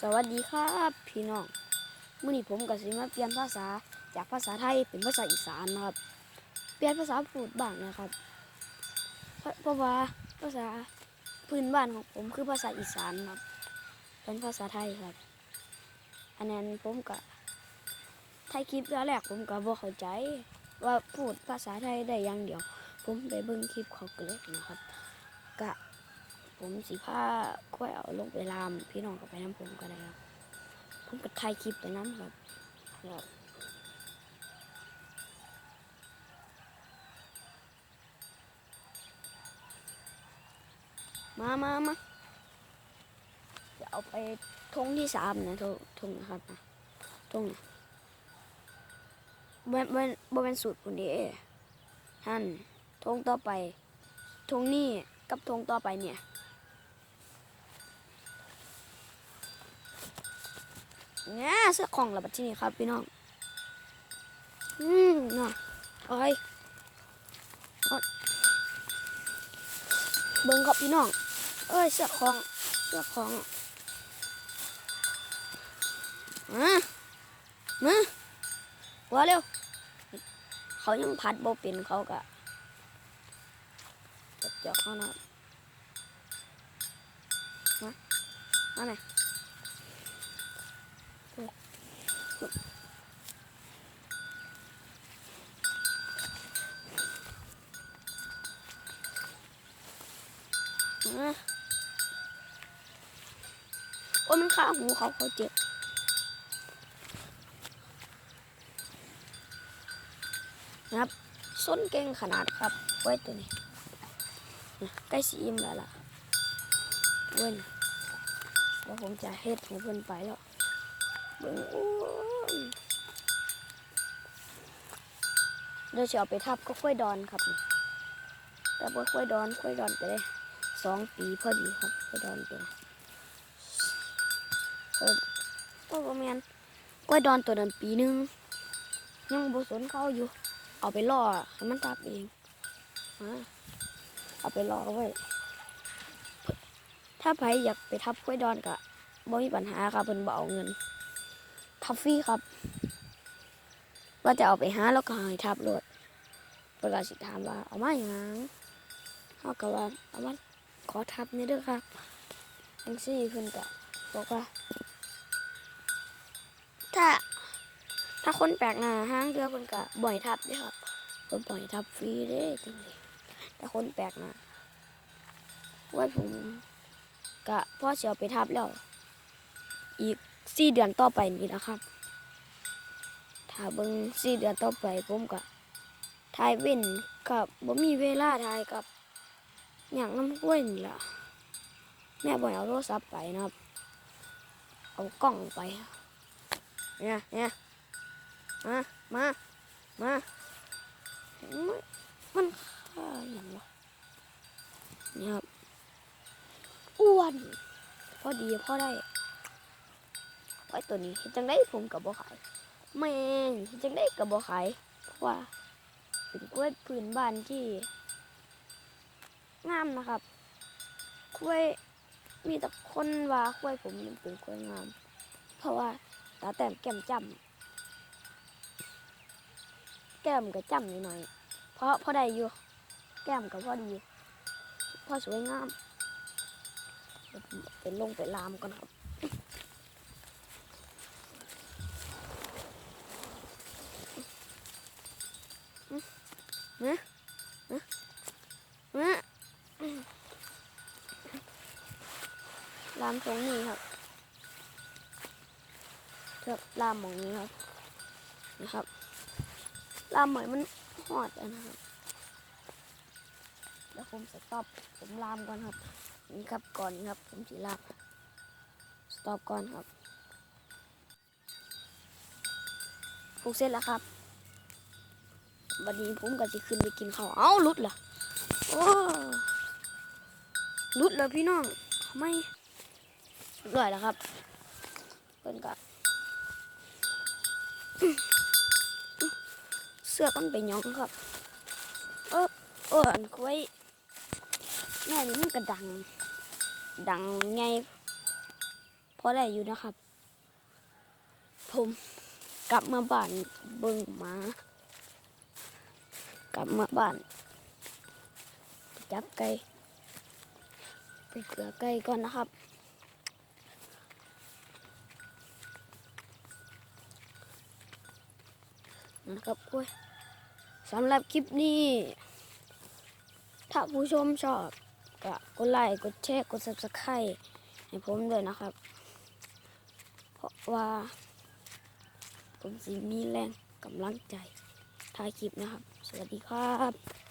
สวัสดีครับพี่น้องเมื่อนี้ผมกับสิมาเปลี่ยนภาษาจากภาษาไทยเป็นภาษาอีสานนะครับ เปลี่ยนภาษาพูดบ้างนะครับ เพราะว่าภาษาพื้นบ้านของผมคือภาษาอีสานครับ เป็นภาษาไทยครับ อันนั้นผมกับไทยคลิปแรกผมก็บ่เข้าใจ ว่าพูดภาษาไทยได้อย่างเดียว ผมไปเบิ่งคลิปเขาเกลยนะครับกะ ผมสิผ้าค่อยเอาลงไปลามพี่น้องก็ไปน้ำผมก็ได้ครับผมก็ถ่ายคลิปไปน้ำครับครับมามามาจะเอาไปทงที่สามนะทงทงนะครับนะทงนะบ่บ่บ่เป็นสูตรคนเดีฮั่นทงต่อไปทงนี่กับทงต่อไปเนี่ย เนี่ยเสื้อของระบัดที่นี่ครับพี่น้อง อืมน่ะโอ้ยเอาเบิ้งครับพี่น้อง เอ้ยเสื้อของเสื้อของมามาว่าเร็ว เขายังพัดโบเป็นเขากะจับจอกเขาหน่อยมามาไหนอย อะ โอ้มันข้าหูเขาเขาเจ็บนะครับส้นเก่งขนาดครับไว้ตัวนี้นะใกล้สีอิ่มแล้วล่ะเว้นเดี๋ยวผมจะเฮ็ดให้เพื่อนไปแล้ว เบิ่งโอ้ยเดี๋ยวจะเอาไปทับก็ค่อยดอนครับแต่ว่าค่อยดอนค่อยดอนไปเลยสองปีพอดีครับไปดอนตัวเออโอ้ประมาณกล้ยดอนตัวนั้นปีหนึงยังบสนเข้าอยู่ เอาไปล่อให้มันทับเองเอาไปล่อไว้ถ้าใครอยากไปทับกล้ยดอนกะบ่มีปัญหาครับเป็นบ่เอาเงิน ทับฟรีครับ ว่าจะเอาไปหาแล้วก็ให้ทับรถประกาศสิถามว่าเอามาอย่างนั้นเขาก็ว่าเอามาขอทับนี่ด้วยครับทังซี่ขึ้นกะบอกว่า ถ้า ถ้าคนแปลกหน้าห้างเดือคนกะบ่อยทับด้วยครับคนบ่อยทับฟรีเด้จริงๆแต่คนแปลกหน้าไว้ผมกะพ่อเสียวไปทับแล้ว อีก สี่เดือนต่อไปนี่นะครับ ถ้าเบิ่งสี่เดือนต่อไปผมกะทายเว้นกับบ่มีเวลาทายกับอย่างน้ำกล้วยนี่ล่ะ แม่บ่อยเอาโทรศัพท์ไปนะครับ เอากล้องไป เนี่ยเนี่ยมามามามันมันค่าอย่างวะนี่ครับอ้วน พอดีพอได้ ไว้ตัวนี้เฮ็ดจังได้ผมกับบ่ขายแม่งเฮ็ดจังได้กับบ่ขายเพราะว่าเป็นกล้วยพื้นบ้านที่งามนะครับกล้วยมีแต่คนว่ากล้วยผมมันเป็นกล้วยงาม เพราะว่าตาแต้มแก้มจ้ำแก้มก็จ้ำนิดหน่อย เพราะพอได้อยู่ แก้มก็พอดีพอสวยงามเดี๋ยวผมเป็นลงไปลามก่อนครับ นะนะนะลามตรงนี้ครับเทือกลามมองนี้ครับนะครับลามเหมอยมันหอดนะครับเดี๋ยวผมสต็อปผมลามก่อนครับนี่ครับก่อนครับ ผมสีลามสต็อปก่อนครับปลูกเสร็จแล้วครับ วันนี้ผมก็จะขึ้นไปกินข้าวเอ้าลุดเหรอโอ้ลุดเลยพี่น้องไม่รวยแล้วครับเพิ่นก็เสื้อต้องไปย้องครับ เออเอออันคุยแม่นี่มันก็ดัง ดังไงพอได้อยู่นะครับ ผมกลับมาบ้านเบิ่งมา กลับมาบ้านไปจับไก่ไปเกลือไก่ก่อนนะครับ นะครับโอ้ยสำหรับคลิปนี้ ถ้าผู้ชมชอบก็กดไลค์กดแชร์กด subscribe ให้ผมด้วยนะครับ เพราะว่า ผมสิมีแรงกำลังใจ ท้ายคลิปนะครับ สวัสดีครับ